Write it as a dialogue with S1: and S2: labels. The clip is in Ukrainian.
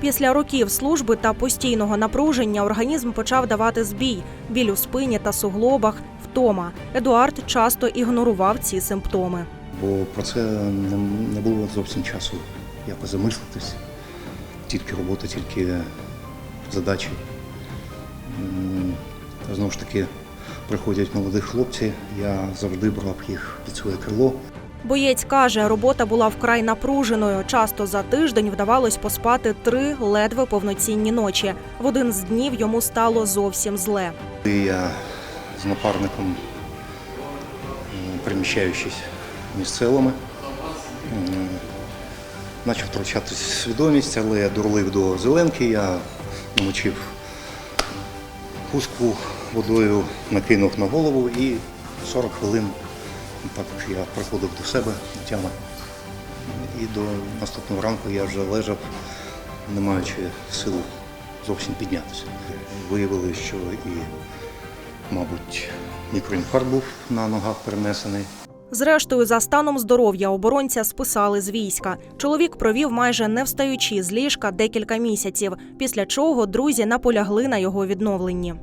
S1: Після років служби та постійного напруження організм почав давати збій, біль у спині та суглобах, втома. Едуард часто ігнорував ці симптоми.
S2: бо про це не, було зовсім часу якось замислитись. Тільки робота, тільки задачі. Знову ж таки, приходять молоді хлопці, я завжди брав їх під своє крило.
S1: Боєць каже, робота була вкрай напруженою. Часто за тиждень вдавалось поспати три ледве повноцінні ночі. В один з днів йому стало зовсім зле.
S2: Я з напарником, м, переміщаючись між селами, почав втрачати свідомість, але я дурлив до зеленки, я намочив хустку водою, накинув на голову і 40 хвилин так я приходив до себе до. І до наступного ранку я вже лежав, не маючи сил зовсім піднятися. Виявили, що і, мабуть, мікроінфаркт був на ногах перенесений.
S1: Зрештою, за станом здоров'я оборонця списали з війська. Чоловік провів майже не встаючи з ліжка декілька місяців, після чого друзі наполягли на його відновленні.